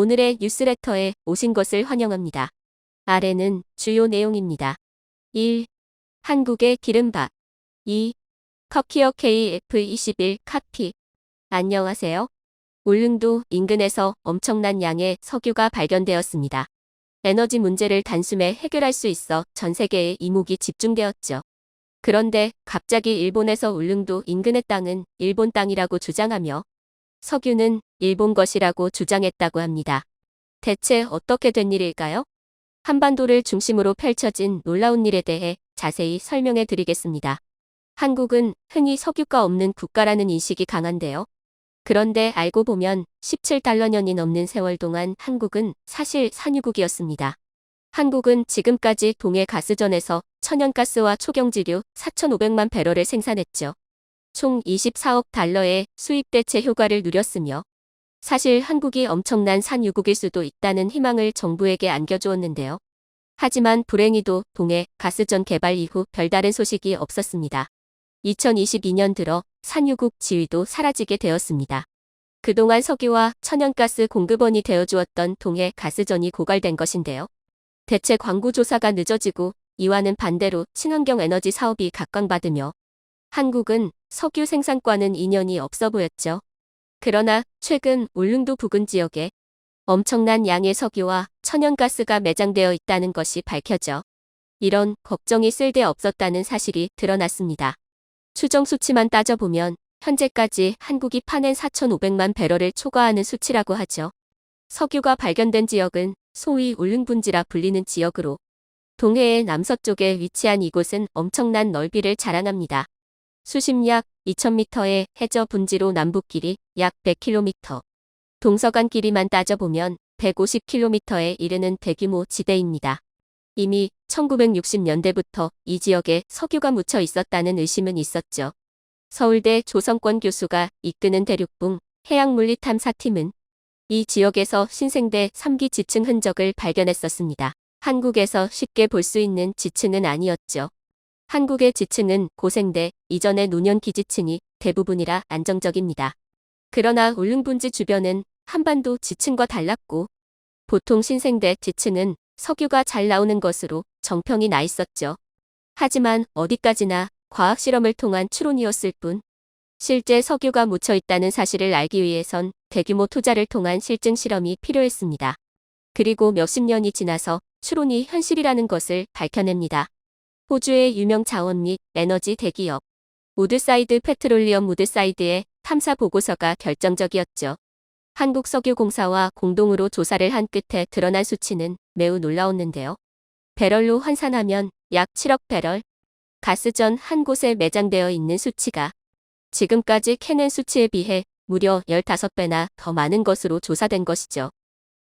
오늘의 뉴스레터에 오신 것을 환영합니다. 아래는 주요 내용입니다. 1. 한국의 기름밥 2. 터키어 KF21 카피 안녕하세요. 울릉도 인근에서 엄청난 양의 석유가 발견되었습니다. 에너지 문제를 단숨에 해결할 수 있어 전 세계에 이목이 집중되었죠. 그런데 갑자기 일본에서 울릉도 인근의 땅은 일본 땅이라고 주장하며 석유는 일본 것이라고 주장했다고 합니다. 대체 어떻게 된 일일까요? 한반도를 중심으로 펼쳐진 놀라운 일에 대해 자세히 설명해 드리겠습니다. 한국은 흔히 석유가 없는 국가라는 인식이 강한데요. 그런데 알고 보면 17달러년이 넘는 세월 동안 한국은 사실 산유국이었습니다. 한국은 지금까지 동해 가스전에서 천연가스와 초경지류 4,500만 배럴을 생산했죠. 총 24억 달러의 수입 대체 효과를 누렸으며 사실 한국이 엄청난 산유국일 수도 있다는 희망을 정부에게 안겨주었는데요. 하지만 불행히도 동해 가스전 개발 이후 별다른 소식이 없었습니다. 2022년 들어 산유국 지위도 사라지게 되었습니다. 그동안 석유와 천연가스 공급원이 되어주었던 동해 가스전이 고갈된 것인데요. 대체 광고 조사가 늦어지고 이와는 반대로 친환경 에너지 사업이 각광받으며 한국은 석유 생산과는 인연이 없어 보였죠. 그러나 최근 울릉도 부근 지역에 엄청난 양의 석유와 천연가스가 매장되어 있다는 것이 밝혀져 이런 걱정이 쓸데없었다는 사실이 드러났습니다. 추정 수치만 따져보면 현재까지 한국이 파낸 4,500만 배럴을 초과하는 수치라고 하죠. 석유가 발견된 지역은 소위 울릉분지라 불리는 지역으로 동해의 남서쪽에 위치한 이곳은 엄청난 넓이를 자랑합니다. 수심 약 2,000m의 해저 분지로 남북 길이 약 100km, 동서간 길이만 따져보면 150km에 이르는 대규모 지대입니다. 이미 1960년대부터 이 지역에 석유가 묻혀 있었다는 의심은 있었죠. 서울대 조성권 교수가 이끄는 대륙붕 해양물리 탐사팀은 이 지역에서 신생대 3기 지층 흔적을 발견했었습니다. 한국에서 쉽게 볼 수 있는 지층은 아니었죠. 한국의 지층은 고생대 이전의 노년 기지층이 대부분이라 안정적입니다. 그러나 울릉분지 주변은 한반도 지층과 달랐고 보통 신생대 지층은 석유가 잘 나오는 것으로 정평이 나 있었죠. 하지만 어디까지나 과학 실험을 통한 추론이었을 뿐 실제 석유가 묻혀 있다는 사실을 알기 위해선 대규모 투자를 통한 실증 실험이 필요했습니다. 그리고 몇십 년이 지나서 추론이 현실이라는 것을 밝혀냅니다. 호주의 유명 자원 및 에너지 대기업 우드사이드 페트롤리엄 우드사이드의 탐사 보고서가 결정적이었죠. 한국석유공사와 공동으로 조사를 한 끝에 드러난 수치는 매우 놀라웠는데요. 배럴로 환산하면 약 7억 배럴, 가스전 한 곳에 매장되어 있는 수치가 지금까지 캐낸 수치에 비해 무려 15배나 더 많은 것으로 조사된 것이죠.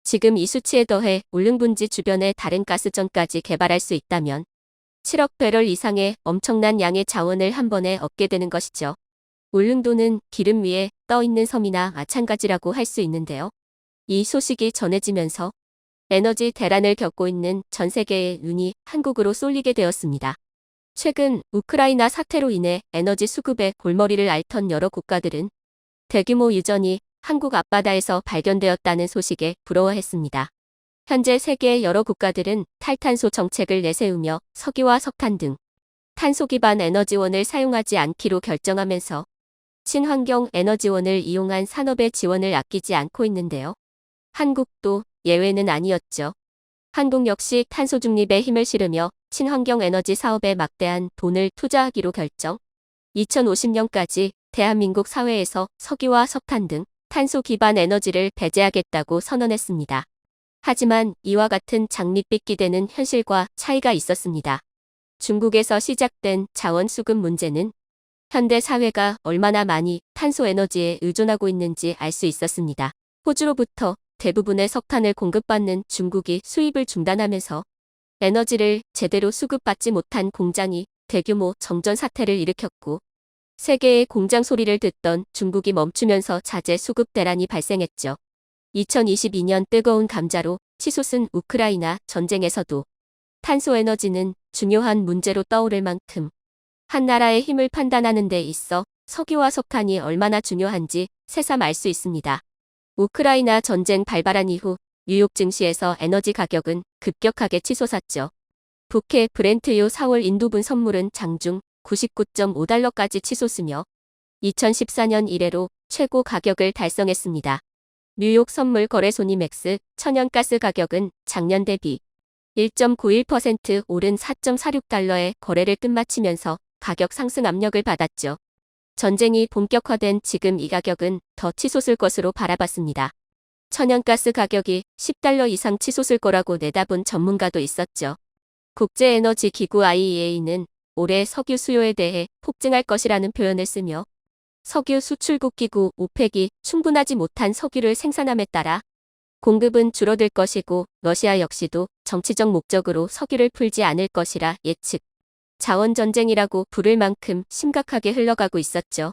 지금 이 수치에 더해 울릉분지 주변의 다른 가스전까지 개발할 수 있다면 7억 배럴 이상의 엄청난 양의 자원을 한 번에 얻게 되는 것이죠. 울릉도는 기름 위에 떠 있는 섬이나 마찬가지라고 할 수 있는데요. 이 소식이 전해지면서 에너지 대란을 겪고 있는 전 세계의 눈이 한국으로 쏠리게 되었습니다. 최근 우크라이나 사태로 인해 에너지 수급에 골머리를 앓던 여러 국가들은 대규모 유전이 한국 앞바다에서 발견되었다는 소식에 부러워했습니다. 현재 세계의 여러 국가들은 탈탄소 정책을 내세우며 석유와 석탄 등 탄소 기반 에너지원을 사용하지 않기로 결정하면서 친환경 에너지원을 이용한 산업의 지원을 아끼지 않고 있는데요. 한국도 예외는 아니었죠. 한국 역시 탄소 중립에 힘을 실으며 친환경 에너지 사업에 막대한 돈을 투자하기로 결정. 2050년까지 대한민국 사회에서 석유와 석탄 등 탄소 기반 에너지를 배제하겠다고 선언했습니다. 하지만 이와 같은 장밋빛 기대는 현실과 차이가 있었습니다. 중국에서 시작된 자원 수급 문제는 현대 사회가 얼마나 많이 탄소 에너지에 의존하고 있는지 알 수 있었습니다. 호주로부터 대부분의 석탄을 공급받는 중국이 수입을 중단하면서 에너지를 제대로 수급받지 못한 공장이 대규모 정전 사태를 일으켰고 세계의 공장 소리를 듣던 중국이 멈추면서 자재 수급 대란이 발생했죠. 2022년 뜨거운 감자로 치솟은 우크라이나 전쟁에서도 탄소 에너지는 중요한 문제로 떠오를 만큼 한 나라의 힘을 판단하는 데 있어 석유와 석탄이 얼마나 중요한지 새삼 알 수 있습니다. 우크라이나 전쟁 발발한 이후 뉴욕 증시에서 에너지 가격은 급격하게 치솟았죠. 북해 브렌트유 4월 인도분 선물은 장중 99.5달러까지 치솟으며 2014년 이래로 최고 가격을 달성했습니다. 뉴욕 선물 거래소니 맥스 천연가스 가격은 작년 대비 1.91% 오른 4.46달러에 거래를 끝마치면서 가격 상승 압력을 받았죠. 전쟁이 본격화된 지금 이 가격은 더 치솟을 것으로 바라봤습니다. 천연가스 가격이 10달러 이상 치솟을 거라고 내다본 전문가도 있었죠. 국제에너지기구 IEA는 올해 석유 수요에 대해 폭증할 것이라는 표현을 쓰며 석유 수출국 기구 오펙이 충분하지 못한 석유를 생산함에 따라 공급은 줄어들 것이고 러시아 역시도 정치적 목적으로 석유를 풀지 않을 것이라 예측. 자원 전쟁이라고 부를 만큼 심각하게 흘러가고 있었죠.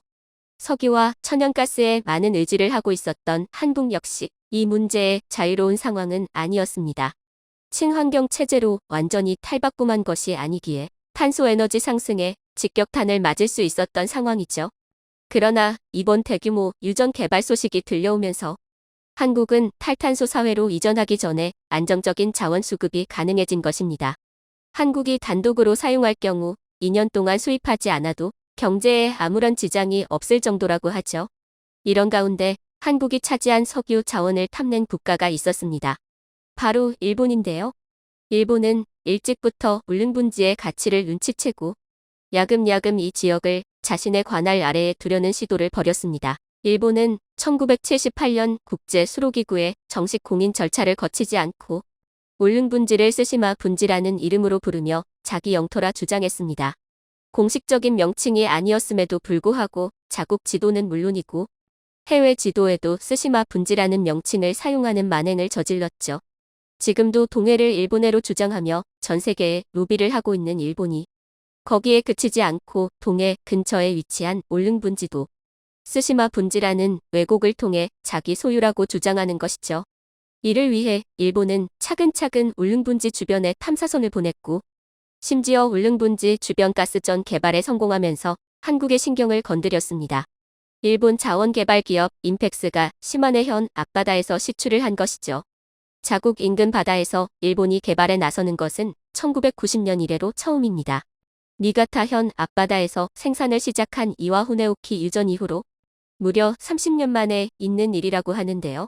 석유와 천연가스에 많은 의지를 하고 있었던 한국 역시 이 문제에 자유로운 상황은 아니었습니다. 친환경 체제로 완전히 탈바꿈한 것이 아니기에 탄소 에너지 상승에 직격탄을 맞을 수 있었던 상황이죠. 그러나 이번 대규모 유전 개발 소식이 들려오면서 한국은 탈탄소 사회로 이전하기 전에 안정적인 자원 수급이 가능해진 것입니다. 한국이 단독으로 사용할 경우 2년 동안 수입하지 않아도 경제에 아무런 지장이 없을 정도라고 하죠. 이런 가운데 한국이 차지한 석유 자원을 탐낸 국가가 있었습니다. 바로 일본인데요. 일본은 일찍부터 울릉분지의 가치를 눈치채고 야금야금 이 지역을 자신의 관할 아래에 두려는 시도를 벌였습니다. 일본은 1978년 국제 수로기구의 정식 공인 절차를 거치지 않고 울릉분지를 스시마 분지라는 이름으로 부르며 자기 영토라 주장했습니다. 공식적인 명칭이 아니었음에도 불구하고 자국 지도는 물론이고 해외 지도에도 스시마 분지라는 명칭을 사용하는 만행을 저질렀죠. 지금도 동해를 일본해로 주장하며 전 세계에 로비를 하고 있는 일본이 거기에 그치지 않고 동해 근처에 위치한 올릉 분지도 스시마 분지라는 왜곡을 통해 자기 소유라고 주장하는 것이죠. 이를 위해 일본은 차근차근 울릉분지 주변에 탐사선을 보냈고 심지어 울릉분지 주변 가스전 개발에 성공하면서 한국의 신경을 건드렸습니다. 일본 자원개발기업 인펙스가 시마네현 앞바다에서 시추를 한 것이죠. 자국 인근 바다에서 일본이 개발에 나서는 것은 1990년 이래로 처음입니다. 니가타현 앞바다에서 생산을 시작한 이와 후네오키 유전 이후로 무려 30년 만에 있는 일이라고 하는데요.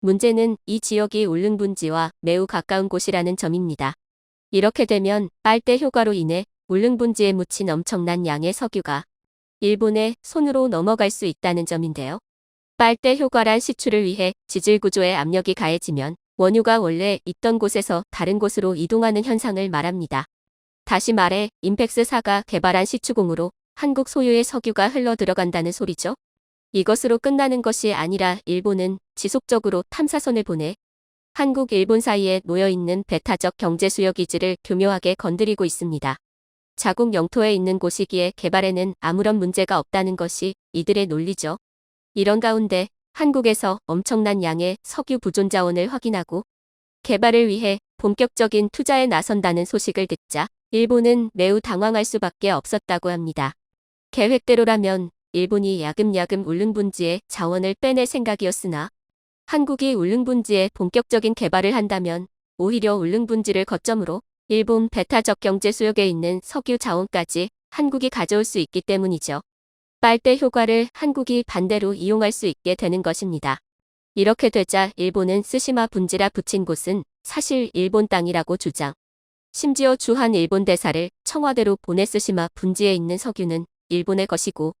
문제는 이 지역이 울릉 분지와 매우 가까운 곳이라는 점입니다. 이렇게 되면 빨대 효과로 인해 울릉 분지에 묻힌 엄청난 양의 석유가 일본의 손으로 넘어갈 수 있다는 점인데요. 빨대 효과란 시추를 위해 지질 구조에 압력이 가해지면 원유가 원래 있던 곳에서 다른 곳으로 이동하는 현상을 말합니다. 다시 말해 임팩스사가 개발한 시추공으로 한국 소유의 석유가 흘러 들어간다는 소리죠. 이것으로 끝나는 것이 아니라 일본은 지속적으로 탐사선을 보내 한국 일본 사이에 놓여있는 배타적 경제수역 기지를 교묘하게 건드리고 있습니다. 자국 영토에 있는 곳이기에 개발에는 아무런 문제가 없다는 것이 이들의 논리죠. 이런 가운데 한국에서 엄청난 양의 석유 부존 자원을 확인하고 개발을 위해 본격적인 투자에 나선다는 소식을 듣자 일본은 매우 당황할 수밖에 없었다고 합니다. 계획대로라면 일본이 야금야금 울릉분지에 자원을 빼낼 생각이었으나 한국이 울릉분지에 본격적인 개발을 한다면 오히려 울릉분지를 거점으로 일본 배타적 경제 수역에 있는 석유 자원까지 한국이 가져올 수 있기 때문이죠. 빨대 효과를 한국이 반대로 이용할 수 있게 되는 것입니다. 이렇게 되자 일본은 스시마 분지라 붙인 곳은 사실 일본 땅이라고 주장. 심지어 주한 일본 대사를 청와대로 보내 스시마 분지에 있는 석유는 일본의 것이고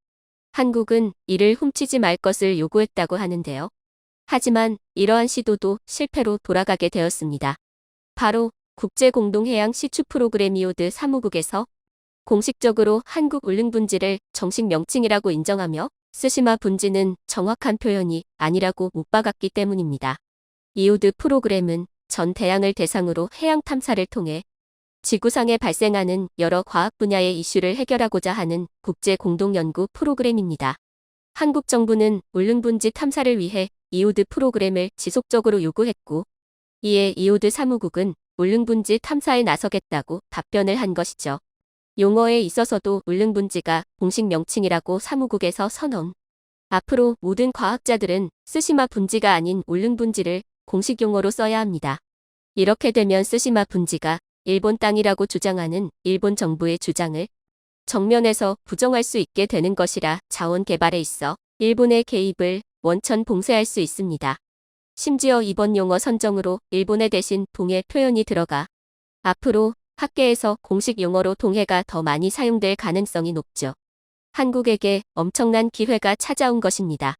한국은 이를 훔치지 말 것을 요구했다고 하는데요. 하지만 이러한 시도도 실패로 돌아가게 되었습니다. 바로 국제공동해양 시추 프로그램 이오드 사무국에서 공식적으로 한국 울릉 분지를 정식 명칭이라고 인정하며 스시마 분지는 정확한 표현이 아니라고 못 박았기 때문입니다. 이오드 프로그램은 전 대양을 대상으로 해양 탐사를 통해 지구상에 발생하는 여러 과학 분야의 이슈를 해결하고자 하는 국제 공동 연구 프로그램입니다. 한국 정부는 울릉분지 탐사를 위해 이오드 프로그램을 지속적으로 요구했고 이에 이오드 사무국은 울릉분지 탐사에 나서겠다고 답변을 한 것이죠. 용어에 있어서도 울릉분지가 공식 명칭이라고 사무국에서 선언. 앞으로 모든 과학자들은 스시마 분지가 아닌 울릉분지를 공식 용어로 써야 합니다. 이렇게 되면 쓰시마 분지가 일본 땅이라고 주장하는 일본 정부의 주장을 정면에서 부정할 수 있게 되는 것이라 자원 개발에 있어 일본의 개입을 원천 봉쇄할 수 있습니다. 심지어 이번 용어 선정으로 일본의 대신 동해 표현이 들어가 앞으로 학계에서 공식 용어로 동해가 더 많이 사용될 가능성이 높죠. 한국에게 엄청난 기회가 찾아온 것입니다.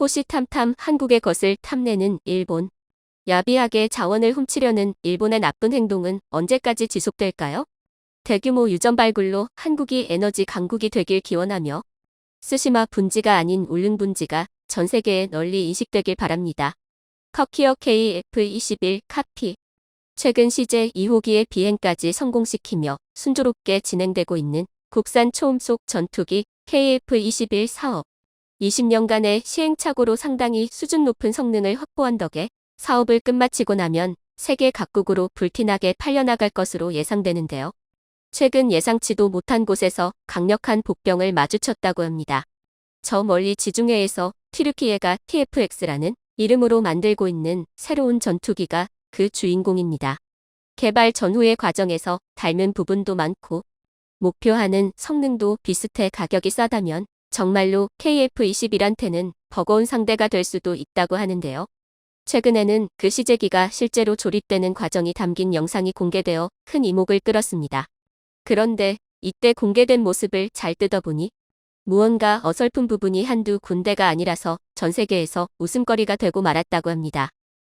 호시탐탐 한국의 것을 탐내는 일본. 야비하게 자원을 훔치려는 일본의 나쁜 행동은 언제까지 지속될까요? 대규모 유전 발굴로 한국이 에너지 강국이 되길 기원하며 스시마 분지가 아닌 울릉 분지가 전 세계에 널리 인식되길 바랍니다. 커키어 KF21 카피 최근 시제 2호기의 비행까지 성공시키며 순조롭게 진행되고 있는 국산 초음속 전투기 KF21 사업. 20년간의 시행착오로 상당히 수준 높은 성능을 확보한 덕에 사업을 끝마치고 나면 세계 각국으로 불티나게 팔려나갈 것으로 예상되는데요. 최근 예상치도 못한 곳에서 강력한 복병을 마주쳤다고 합니다. 저 멀리 지중해에서 티르키예가 TFX라는 이름으로 만들고 있는 새로운 전투기가 그 주인공입니다. 개발 전후의 과정에서 닮은 부분도 많고 목표하는 성능도 비슷해 가격이 싸다면 정말로 KF-21한테는 버거운 상대가 될 수도 있다고 하는데요. 최근에는 그 시제기가 실제로 조립되는 과정이 담긴 영상이 공개되어 큰 이목을 끌었습니다. 그런데 이때 공개된 모습을 잘 뜯어보니 무언가 어설픈 부분이 한두 군데가 아니라서 전 세계에서 웃음거리가 되고 말았다고 합니다.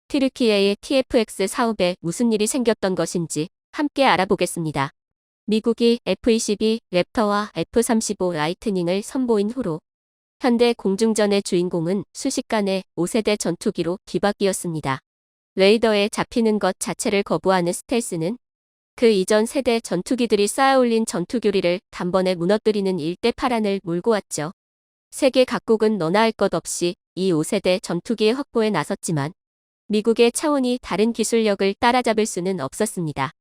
튀르키예의 TFX 사업에 무슨 일이 생겼던 것인지 함께 알아보겠습니다. 미국이 F-22 랩터와 F-35 라이트닝을 선보인 후로 현대 공중전의 주인공은 순식간에 5세대 전투기로 뒤바뀌었습니다. 레이더에 잡히는 것 자체를 거부하는 스텔스는 그 이전 세대 전투기들이 쌓아올린 전투교리를 단번에 무너뜨리는 일대 파란을 몰고 왔죠. 세계 각국은 너나 할 것 없이 이 5세대 전투기의 확보에 나섰지만 미국의 차원이 다른 기술력을 따라잡을 수는 없었습니다.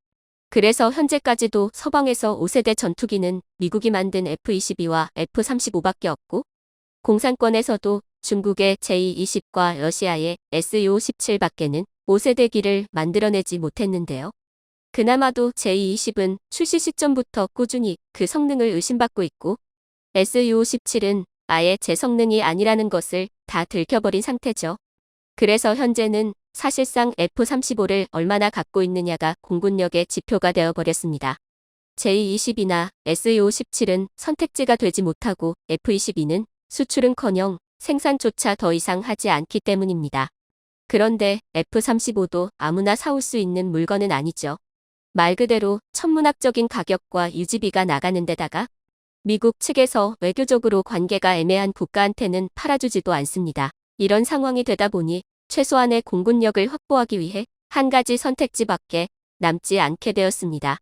그래서 현재까지도 서방에서 5세대 전투기는 미국이 만든 F-22와 F-35밖에 없고 공산권에서도 중국의 J-20과 러시아의 Su-17 밖에는 5세대기를 만들어내지 못했는데요. 그나마도 J-20은 출시 시점부터 꾸준히 그 성능을 의심받고 있고 Su-17은 아예 제 성능이 아니라는 것을 다 들켜버린 상태죠. 그래서 현재는 사실상 F-35를 얼마나 갖고 있느냐가 공군력의 지표가 되어버렸습니다. J-20이나 Su-17은 선택지가 되지 못하고 F-22는 수출은커녕 생산조차 더 이상 하지 않기 때문입니다. 그런데 F-35도 아무나 사올 수 있는 물건은 아니죠. 말 그대로 천문학적인 가격과 유지비가 나가는 데다가 미국 측에서 외교적으로 관계가 애매한 국가한테는 팔아주지도 않습니다. 이런 상황이 되다 보니 최소한의 공군력을 확보하기 위해 한 가지 선택지밖에 남지 않게 되었습니다.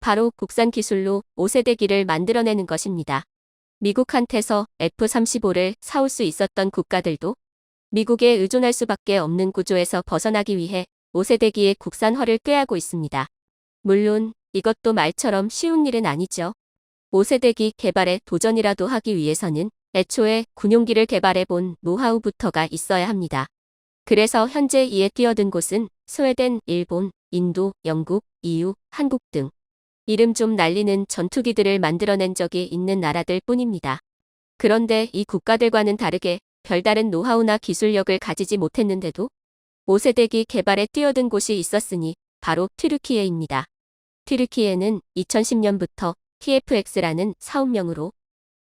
바로 국산 기술로 5세대기를 만들어내는 것입니다. 미국한테서 F-35를 사올 수 있었던 국가들도 미국에 의존할 수밖에 없는 구조에서 벗어나기 위해 5세대기의 국산화를 꾀하고 있습니다. 물론 이것도 말처럼 쉬운 일은 아니죠. 5세대기 개발에 도전이라도 하기 위해서는 애초에 군용기를 개발해 본 노하우부터가 있어야 합니다. 그래서 현재 이에 뛰어든 곳은 스웨덴, 일본, 인도, 영국, EU, 한국 등 이름 좀 날리는 전투기들을 만들어낸 적이 있는 나라들 뿐입니다. 그런데 이 국가들과는 다르게 별다른 노하우나 기술력을 가지지 못했는데도 5세대기 개발에 뛰어든 곳이 있었으니 바로 튀르키예입니다. 튀르키예는 2010년부터 TFX라는 사업명으로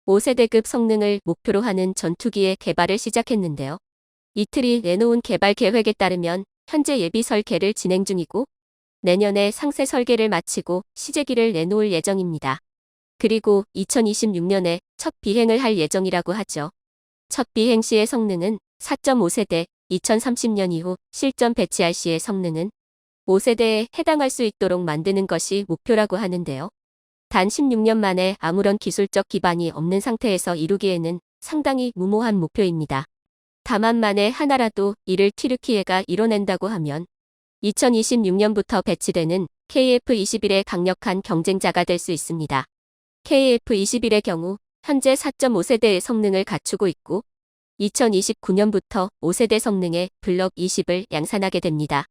5세대급 성능을 목표로 하는 전투기의 개발을 시작했는데요. 이틀이 내놓은 개발 계획에 따르면 현재 예비 설계를 진행 중이고 내년에 상세 설계를 마치고 시제기를 내놓을 예정입니다. 그리고 2026년에 첫 비행을 할 예정이라고 하죠. 첫 비행 시의 성능은 4.5세대, 2030년 이후 실전 배치할 시의 성능은 5세대에 해당할 수 있도록 만드는 것이 목표라고 하는데요. 단 16년 만에 아무런 기술적 기반이 없는 상태에서 이루기에는 상당히 무모한 목표입니다. 다만 만에 하나라도 이를 튀르키예가 이뤄낸다고 하면 2026년부터 배치되는 KF-21의 강력한 경쟁자가 될 수 있습니다. KF-21의 경우 현재 4.5세대의 성능을 갖추고 있고 2029년부터 5세대 성능의 블럭 20을 양산하게 됩니다.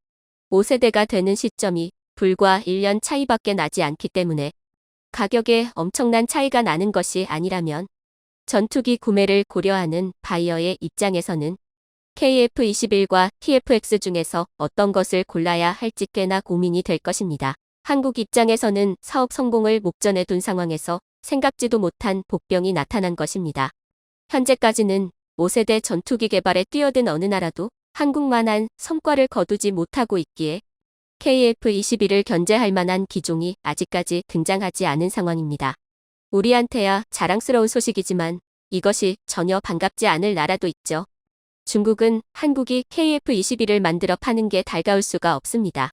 5세대가 되는 시점이 불과 1년 차이밖에 나지 않기 때문에 가격에 엄청난 차이가 나는 것이 아니라면 전투기 구매를 고려하는 바이어의 입장에서는 KF21과 TFX 중에서 어떤 것을 골라야 할지 꽤나 고민이 될 것입니다. 한국 입장에서는 사업 성공을 목전에 둔 상황에서 생각지도 못한 복병이 나타난 것입니다. 현재까지는 5세대 전투기 개발에 뛰어든 어느 나라도 한국만한 성과를 거두지 못하고 있기에 KF-21을 견제할 만한 기종이 아직까지 등장하지 않은 상황입니다. 우리한테야 자랑스러운 소식이지만 이것이 전혀 반갑지 않을 나라도 있죠. 중국은 한국이 KF-21을 만들어 파는 게 달가울 수가 없습니다.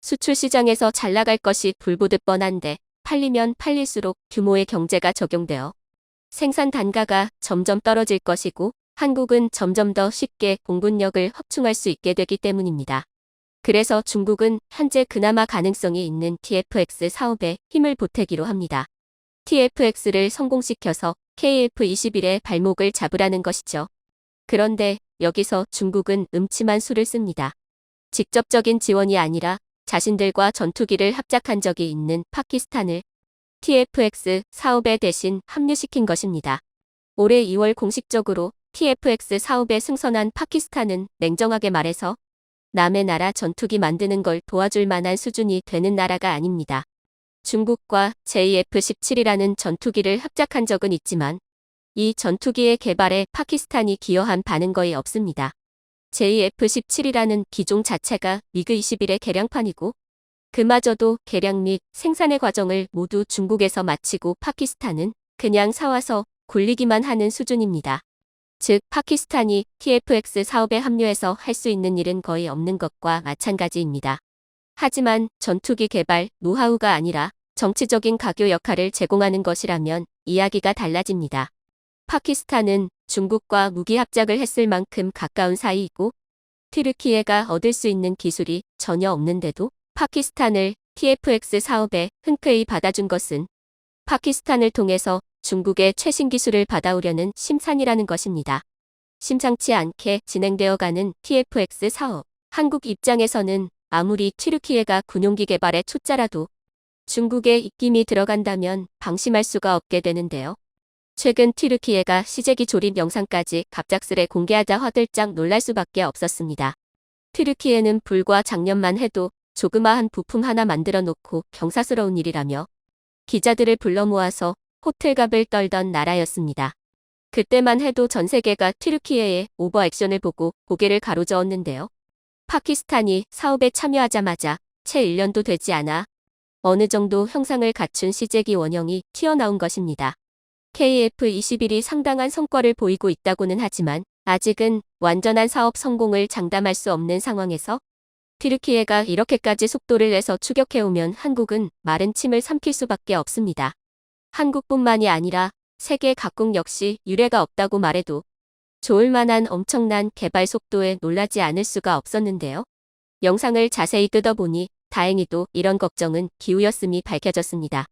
수출 시장에서 잘 나갈 것이 불보듯 뻔한데 팔리면 팔릴수록 규모의 경제가 적용되어 생산 단가가 점점 떨어질 것이고 한국은 점점 더 쉽게 공군력을 확충할 수 있게 되기 때문입니다. 그래서 중국은 현재 그나마 가능성이 있는 TFX 사업에 힘을 보태기로 합니다. TFX를 성공시켜서 KF-21의 발목을 잡으라는 것이죠. 그런데 여기서 중국은 음침한 수를 씁니다. 직접적인 지원이 아니라 자신들과 전투기를 합작한 적이 있는 파키스탄을 TFX 사업에 대신 합류시킨 것입니다. 올해 2월 공식적으로 TFX 사업에 승선한 파키스탄은 냉정하게 말해서 남의 나라 전투기 만드는 걸 도와줄 만한 수준이 되는 나라가 아닙니다. 중국과 JF-17이라는 전투기를 합작한 적은 있지만 이 전투기의 개발에 파키스탄이 기여한 바는 거의 없습니다. JF-17이라는 기종 자체가 미그 21의 개량판이고 그마저도 개량 및 생산의 과정을 모두 중국에서 마치고 파키스탄은 그냥 사와서 굴리기만 하는 수준입니다. 즉 파키스탄이 TFX 사업에 합류해서 할 수 있는 일은 거의 없는 것과 마찬가지입니다. 하지만 전투기 개발 노하우가 아니라 정치적인 가교 역할을 제공하는 것이라면 이야기가 달라집니다. 파키스탄은 중국과 무기 합작을 했을 만큼 가까운 사이이고 튀르키예가 얻을 수 있는 기술이 전혀 없는데도 파키스탄을 TFX 사업에 흔쾌히 받아준 것은 파키스탄을 통해서 중국의 최신 기술을 받아오려는 심산이라는 것입니다. 심상치 않게 진행되어가는 TFX 사업. 한국 입장에서는 아무리 튀르키예가 군용기 개발에 초짜라도 중국의 입김이 들어간다면 방심할 수가 없게 되는데요. 최근 튀르키예가 시제기 조립 영상까지 갑작스레 공개하자 화들짝 놀랄 수밖에 없었습니다. 튀르키예는 불과 작년만 해도 조그마한 부품 하나 만들어 놓고 경사스러운 일이라며 기자들을 불러 모아서 호텔갑을 떨던 나라였습니다. 그때만 해도 전 세계가 튀르키예의 오버 액션을 보고 고개를 가로저었는데요. 파키스탄이 사업에 참여하자마자 채 1년도 되지 않아 어느 정도 형상을 갖춘 시제기 원형이 튀어나온 것입니다. KF-21이 상당한 성과를 보이고 있다고는 하지만 아직은 완전한 사업 성공을 장담할 수 없는 상황에서 튀르키예가 이렇게까지 속도를 내서 추격해오면 한국은 마른 침을 삼킬 수밖에 없습니다. 한국뿐만이 아니라 세계 각국 역시 유례가 없다고 말해도 좋을 만한 엄청난 개발 속도에 놀라지 않을 수가 없었는데요. 영상을 자세히 뜯어보니 다행히도 이런 걱정은 기우였음이 밝혀졌습니다.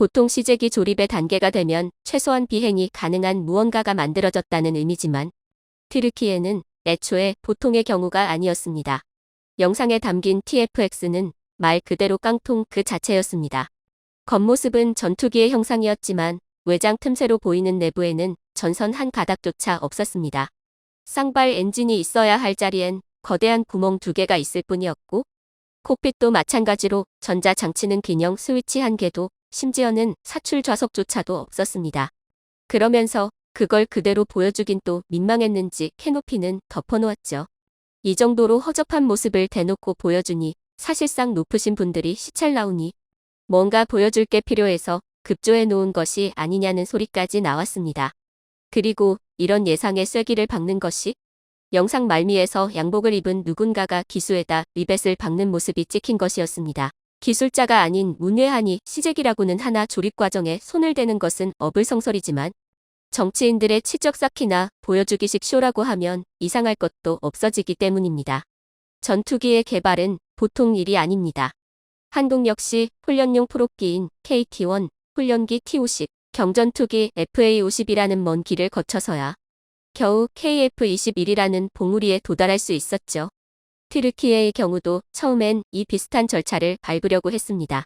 보통 시제기 조립의 단계가 되면 최소한 비행이 가능한 무언가가 만들어졌다는 의미지만 튀르키예는 애초에 보통의 경우가 아니었습니다. 영상에 담긴 TFX는 말 그대로 깡통 그 자체였습니다. 겉모습은 전투기의 형상이었지만 외장 틈새로 보이는 내부에는 전선 한 가닥조차 없었습니다. 쌍발 엔진이 있어야 할 자리엔 거대한 구멍 두 개가 있을 뿐이었고 콕핏도 마찬가지로 전자장치는 기념 스위치 한 개도 심지어는 사출 좌석조차도 없었습니다. 그러면서 그걸 그대로 보여주긴 또 민망했는지 캐노피는 덮어놓았죠. 이 정도로 허접한 모습을 대놓고 보여주니 사실상 높으신 분들이 시찰 나오니 뭔가 보여줄 게 필요해서 급조해 놓은 것이 아니냐는 소리까지 나왔습니다. 그리고 이런 예상의 쐐기를 박는 것이 영상 말미에서 양복을 입은 누군가가 기수에다 리벳을 박는 모습이 찍힌 것이었습니다. 기술자가 아닌 문외한이 시제기라고는 하나 조립 과정에 손을 대는 것은 어불성설이지만 정치인들의 치적 쌓기나 보여주기식 쇼라고 하면 이상할 것도 없어지기 때문입니다. 전투기의 개발은 보통 일이 아닙니다. 한국 역시 훈련용 프로기인 KT-1, 훈련기 T-50, 경전투기 FA-50이라는 먼 길을 거쳐서야 겨우 KF-21이라는 봉우리에 도달할 수 있었죠. 튀르키예의 경우도 처음엔 이 비슷한 절차를 밟으려고 했습니다.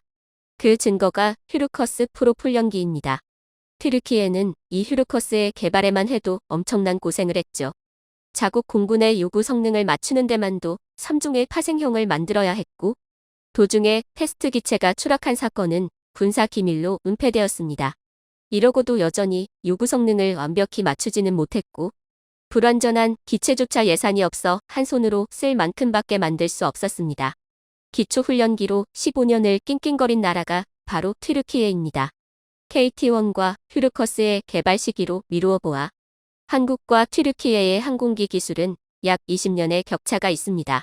그 증거가 휴르커스 프로 풀연기입니다. 튀르키예는 이 휴르커스의 개발에만 해도 엄청난 고생을 했죠. 자국 공군의 요구 성능을 맞추는 데만도 3중의 파생형을 만들어야 했고 도중에 테스트 기체가 추락한 사건은 군사 기밀로 은폐되었습니다. 이러고도 여전히 요구 성능을 완벽히 맞추지는 못했고 불완전한 기체조차 예산이 없어 한 손으로 쓸 만큼밖에 만들 수 없었습니다. 기초훈련기로 15년을 낑낑거린 나라가 바로 튀르키예입니다. KT-1과 휴르커스의 개발 시기로 미루어 보아 한국과 튀르키예의 항공기 기술은 약 20년의 격차가 있습니다.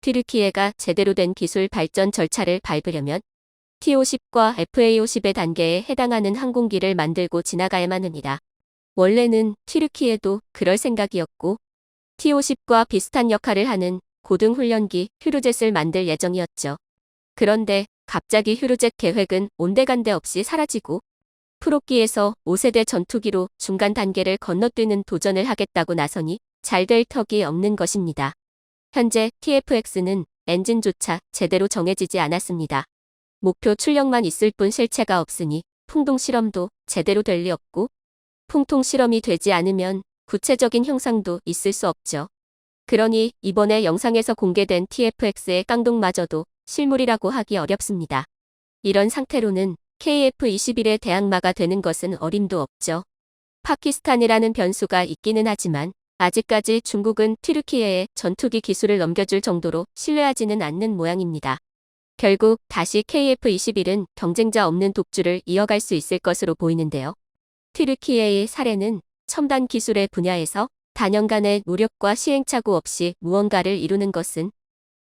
튀르키예가 제대로 된 기술 발전 절차를 밟으려면 T-50과 FA-50의 단계에 해당하는 항공기를 만들고 지나가야만 합니다. 원래는 튀르키예도 그럴 생각이었고 T-50과 비슷한 역할을 하는 고등훈련기 휴르젯을 만들 예정이었죠. 그런데 갑자기 휴르젯 계획은 온데간데 없이 사라지고 프로끼에서 5세대 전투기로 중간 단계를 건너뛰는 도전을 하겠다고 나서니 잘 될 턱이 없는 것입니다. 현재 TFX는 엔진조차 제대로 정해지지 않았습니다. 목표 출력만 있을 뿐 실체가 없으니 풍동 실험도 제대로 될 리 없고 풍통 실험이 되지 않으면 구체적인 형상도 있을 수 없죠. 그러니 이번에 영상에서 공개된 TFX의 깡동마저도 실물이라고 하기 어렵습니다. 이런 상태로는 KF-21의 대항마가 되는 것은 어림도 없죠. 파키스탄이라는 변수가 있기는 하지만 아직까지 중국은 튀르키예의 전투기 기술을 넘겨줄 정도로 신뢰하지는 않는 모양입니다. 결국 다시 KF-21은 경쟁자 없는 독주를 이어갈 수 있을 것으로 보이는데요. 튀르키예의 사례는 첨단 기술의 분야에서 단연간의 노력과 시행착오 없이 무언가를 이루는 것은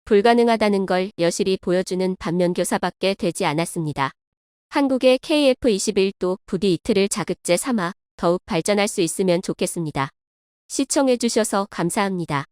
불가능하다는 걸 여실히 보여주는 반면교사밖에 되지 않았습니다. 한국의 KF-21도 부디 이틀을 자극제 삼아 더욱 발전할 수 있으면 좋겠습니다. 시청해주셔서 감사합니다.